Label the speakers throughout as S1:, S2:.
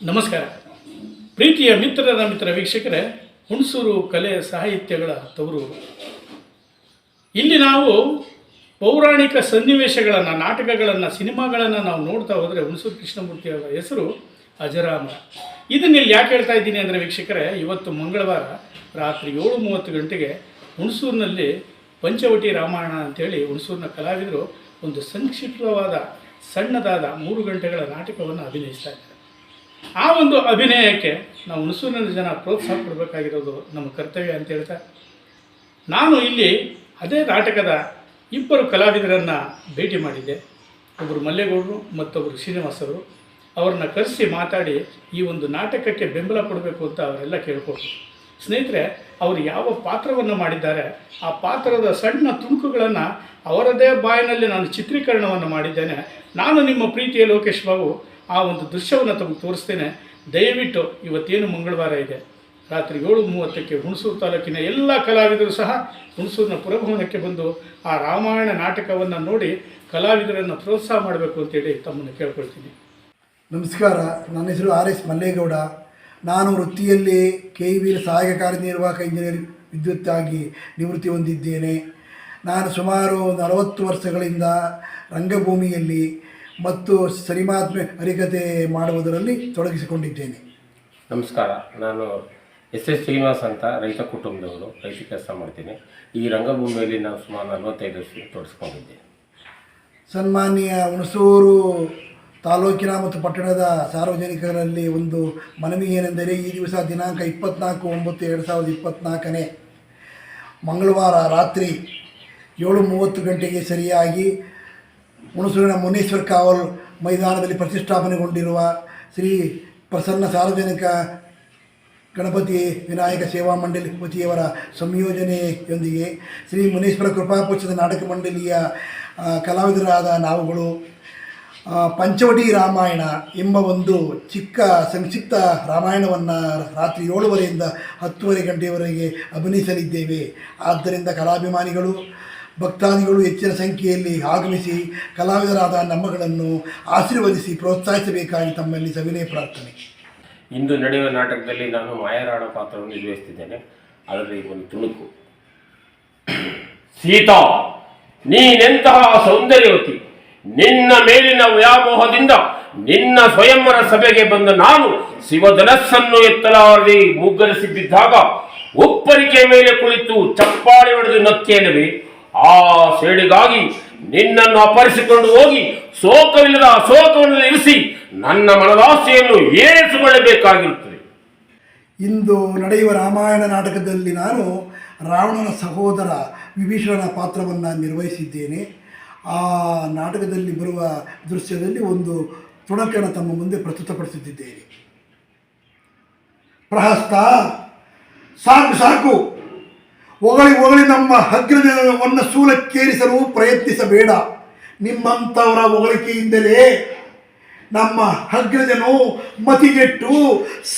S1: ನಮಸ್ಕಾರ. ಪ್ರೀತಿಯ ಮಿತ್ರರ ಮಿತ್ರ ವೀಕ್ಷಕರೇ, ಹುಣಸೂರು ಕಲೆ ಸಾಹಿತ್ಯಗಳ ತವರು. ಇಲ್ಲಿ ನಾವು ಪೌರಾಣಿಕ ಸನ್ನಿವೇಶಗಳನ್ನು, ನಾಟಕಗಳನ್ನು, ಸಿನಿಮಾಗಳನ್ನು ನಾವು ನೋಡ್ತಾ ಹೋದರೆ ಹುಣಸೂರು ಕೃಷ್ಣಮೂರ್ತಿ ಅವರ ಹೆಸರು ಅಜರಾಮ ಇದನ್ನ ಇಲ್ಲಿ ಯಾಕೆ ಹೇಳ್ತಾ ಇದ್ದೀನಿ ಅಂದರೆ ವೀಕ್ಷಕರೇ, ಇವತ್ತು ಮಂಗಳವಾರ ರಾತ್ರಿ ಏಳು ಮೂವತ್ತು ಗಂಟೆಗೆ ಹುಣಸೂರಿನಲ್ಲಿ ಪಂಚವಟಿ ರಾಮಾಯಣ ಅಂತೇಳಿ ಹುಣಸೂರಿನ ಕಲಾವಿದರು ಒಂದು ಸಂಕ್ಷಿಪ್ತವಾದ, ಸಣ್ಣದಾದ ಮೂರು ಗಂಟೆಗಳ ನಾಟಕವನ್ನು ಅಭಿನಯಿಸ್ತಾ ಇದ್ದಾರೆ. ಆ ಒಂದು ಅಭಿನಯಕ್ಕೆ ನಾವು ಹುಣಸೂರಿನ ಜನ ಪ್ರೋತ್ಸಾಹ ಕೊಡಬೇಕಾಗಿರೋದು ನಮ್ಮ ಕರ್ತವ್ಯ ಅಂತ ಹೇಳ್ತಾ, ನಾನು ಇಲ್ಲಿ ಅದೇ ನಾಟಕದ ಇಬ್ಬರು ಕಲಾವಿದರನ್ನು ಭೇಟಿ ಮಾಡಿದ್ದೆ. ಒಬ್ಬರು ಮಲ್ಲೇಗೌಡರು ಮತ್ತೊಬ್ಬರು ಶ್ರೀನಿವಾಸರು. ಅವರು ಅವ್ರನ್ನ ಕರೆಸಿ ಮಾತಾಡಿ ಈ ಒಂದು ನಾಟಕಕ್ಕೆ ಬೆಂಬಲ ಕೊಡಬೇಕು ಅಂತ ಅವರೆಲ್ಲ ಕೇಳ್ಕೊಟ್ರು. ಸ್ನೇಹಿತರೆ, ಅವರು ಯಾವ ಪಾತ್ರವನ್ನು ಮಾಡಿದ್ದಾರೆ, ಆ ಪಾತ್ರದ ಸಣ್ಣ ತುಣುಕುಗಳನ್ನು ಅವರದೇ ಬಾಯಿನಲ್ಲಿ ನಾನು ಚಿತ್ರೀಕರಣವನ್ನು ಮಾಡಿದ್ದೇನೆ. ನಾನು ನಿಮ್ಮ ಪ್ರೀತಿಯ ಲೋಕೇಶ್ ಬಾಬು ಆ ಒಂದು ದೃಶ್ಯವನ್ನು ತಮಗೆ ತೋರಿಸ್ತೇನೆ. ದಯವಿಟ್ಟು ಇವತ್ತೇನು ಮಂಗಳವಾರ ಇದೆ. ರಾತ್ರಿ ಏಳು ಮೂವತ್ತಕ್ಕೆ ಹುಣಸೂರು ತಾಲೂಕಿನ ಎಲ್ಲ ಕಲಾವಿದರು ಸಹ ಹುಣಸೂರಿನ ಪುರಭವನಕ್ಕೆ ಬಂದು ಆ ರಾಮಾಯಣ ನಾಟಕವನ್ನು ನೋಡಿ ಕಲಾವಿದರನ್ನು ಪ್ರೋತ್ಸಾಹ ಮಾಡಬೇಕು ಅಂತೇಳಿ ತಮ್ಮನ್ನು ಕೇಳ್ಕೊಳ್ತೀನಿ.
S2: ನಮಸ್ಕಾರ. ನನ್ನ ಹೆಸರು ಆರ್ ಎಸ್ ಮಲ್ಲೇಗೌಡ. ನಾನು ವೃತ್ತಿಯಲ್ಲಿ ಕೆ ಇ ವಿಲ್ ಸಹಾಯಕ ಕಾರ್ಯನಿರ್ವಾಹಕ ಇಂಜಿನಿಯರ್ ವಿದ್ಯುತ್ ಆಗಿ ನಿವೃತ್ತಿ ಹೊಂದಿದ್ದೇನೆ. ನಾನು ಸುಮಾರು ನಲವತ್ತು ವರ್ಷಗಳಿಂದ ರಂಗಭೂಮಿಯಲ್ಲಿ ಮತ್ತು ಸರಿಮಾತ್ಮೆ ಹರಿಕತೆ ಮಾಡುವುದರಲ್ಲಿ ತೊಡಗಿಸಿಕೊಂಡಿದ್ದೇನೆ.
S3: ನಮಸ್ಕಾರ. ನಾನು ಎಸ್ ಎಸ್ ಶ್ರೀನಿವಾಸ್ ಅಂತ ರೈತ ಕುಟುಂಬದವರು. ರೈತ ಕೆಲಸ ಮಾಡ್ತೀನಿ. ಈ ರಂಗಭೂಮಿಯಲ್ಲಿ ನಾನು ಸುಮಾರು ನಲವತ್ತೈದು ವರ್ಷ ತೊಡಗಿಸ್ಕೊಂಡಿದ್ದೆ
S2: ಸನ್ಮಾನ್ಯ ಹುಣಸೂರು ತಾಲೂಕಿನ ಮತ್ತು ಪಟ್ಟಣದ ಸಾರ್ವಜನಿಕರಲ್ಲಿ ಒಂದು ಮನವಿ ಏನೆಂದರೆ ಈ ದಿವಸ ದಿನಾಂಕ ಇಪ್ಪತ್ನಾಲ್ಕು ಒಂಬತ್ತು ಎರಡು ಸಾವಿರದ ಇಪ್ಪತ್ತ್ನಾಲ್ಕನೇ ಮಂಗಳವಾರ ರಾತ್ರಿ ಏಳು ಮೂವತ್ತು ಗಂಟೆಗೆ ಸರಿಯಾಗಿ ಹುಣಸೂರಿನ ಮುನೇಶ್ವರ ಕಾವಲ್ ಮೈದಾನದಲ್ಲಿ ಪ್ರತಿಷ್ಠಾಪನೆಗೊಂಡಿರುವ ಶ್ರೀ ಪ್ರಸನ್ನ ಸಾರ್ವಜನಿಕ ಗಣಪತಿ ವಿನಾಯಕ ಸೇವಾ ಮಂಡಳಿ ವತಿಯವರ ಸಂಯೋಜನೆಯೊಂದಿಗೆ ಶ್ರೀ ಮುನೇಶ್ವರ ಕೃಪಾಪಕ್ಷದ ನಾಟಕ ಮಂಡಳಿಯ ಕಲಾವಿದರಾದ ನಾವುಗಳು ಪಂಚವಟಿ ರಾಮಾಯಣ ಎಂಬ ಒಂದು ಚಿಕ್ಕ ಸಂಕ್ಷಿಪ್ತ ರಾಮಾಯಣವನ್ನು ರಾತ್ರಿ ಏಳುವರೆಯಿಂದ ಹತ್ತುವರೆ ಗಂಟೆಯವರೆಗೆ ಅಭಿನಯಿಸಲಿದ್ದೇವೆ. ಆದ್ದರಿಂದ ಕಲಾಭಿಮಾನಿಗಳು ಭಕ್ತಾದಿಗಳು ಹೆಚ್ಚಿನ ಸಂಖ್ಯೆಯಲ್ಲಿ ಆಗಮಿಸಿ ಕಲಾವಿದರಾದ ನಮ್ಮಗಳನ್ನು ಆಶೀರ್ವದಿಸಿ ಪ್ರೋತ್ಸಾಹಿಸಬೇಕಾಗಿ ತಮ್ಮಲ್ಲಿ ಸವಿನಯ ಪ್ರಾರ್ಥನೆ.
S3: ಇಂದು ನಡೆಯುವ ನಾಟಕದಲ್ಲಿ ನಾನು ಮಾಯರಾಣ ಪಾತ್ರವನ್ನು ನಿರ್ವಹಿಸ್ತಿದ್ದೇನೆ ಅದರಲ್ಲಿ ಒಂದು ತುಣುಕು. ಸೀತಾ, ನೀನೆಂತಹ ಸೌಂದರ್ಯವತಿ, ನಿನ್ನ ಮೇಲಿನ ವ್ಯಾಮೋಹದಿಂದ ನಿನ್ನ ಸ್ವಯಂವರ ಸಭೆಗೆ ಬಂದ ನಾನು ಶಿವಧನಸ್ಸನ್ನು ಎತ್ತಲಾರದೆ ಮುಗ್ಗರಿಸಿದ್ದಾಗ ಉಪ್ಪರಿಕೆ ಮೇಲೆ ಕುಳಿತು ಚಪ್ಪಾಳೆ ಹೊಡೆದು ನಕ್ಕೇನವೇ? ಆ ಸೇಡಿಗಾಗಿ ನಿನ್ನನ್ನು ಅಪರಿಸಿಕೊಂಡು ಹೋಗಿ ಶೋಕವಿಲ್ಲದ ಅಶೋಕವನ್ನು ಇರಿಸಿ ನನ್ನ ಮನದಾಸೆಯನ್ನು ಏರಿಸಿಕೊಳ್ಳಬೇಕಾಗಿರುತ್ತದೆ.
S2: ಇಂದು ನಡೆಯುವ ರಾಮಾಯಣ ನಾಟಕದಲ್ಲಿ ನಾನು ರಾವಣನ ಸಹೋದರ ವಿಭೀಷಣನ ಪಾತ್ರವನ್ನು ನಿರ್ವಹಿಸಿದ್ದೇನೆ. ಆ ನಾಟಕದಲ್ಲಿ ಬರುವ ದೃಶ್ಯದಲ್ಲಿ ಒಂದು ತುಣಕನ್ನು ತಮ್ಮ ಮುಂದೆ ಪ್ರಸ್ತುತಪಡಿಸುತ್ತಿದ್ದೇನೆ. ಪ್ರಹಸ್ತ, ಸಾಕು ಸಾಕು! ಹೊಗಳಿ ಹೊಗಳಿ ನಮ್ಮ ಅಗ್ರಜನವನ್ನು ಸೂಲಕ್ಕೇರಿಸಲು ಪ್ರಯತ್ನಿಸಬೇಡ. ನಿಮ್ಮಂಥವರ ಹೊಗಳಿಕೆಯಿಂದಲೇ ನಮ್ಮ ಅಗ್ರಜನು ಮತಿಗೆಟ್ಟು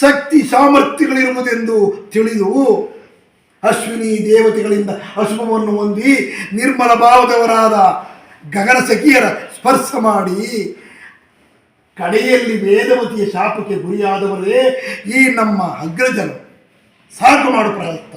S2: ಶಕ್ತಿ ಸಾಮರ್ಥ್ಯಗಳಿರುವುದೆಂದು ತಿಳಿದು ಅಶ್ವಿನಿ ದೇವತೆಗಳಿಂದ ಅಶುಭವನ್ನು ಹೊಂದಿ ನಿರ್ಮಲ ಭಾವದವರಾದ ಗಗನ ಸಖಿಯರ ಸ್ಪರ್ಶ ಮಾಡಿ ಕಡೆಯಲ್ಲಿ ವೇದವತಿಯ ಶಾಪಕ್ಕೆ ಗುರಿಯಾದವರೇ ಈ ನಮ್ಮ ಅಗ್ರಜನು ಸಾಕು ಮಾಡು ಪ್ರಯತ್ನ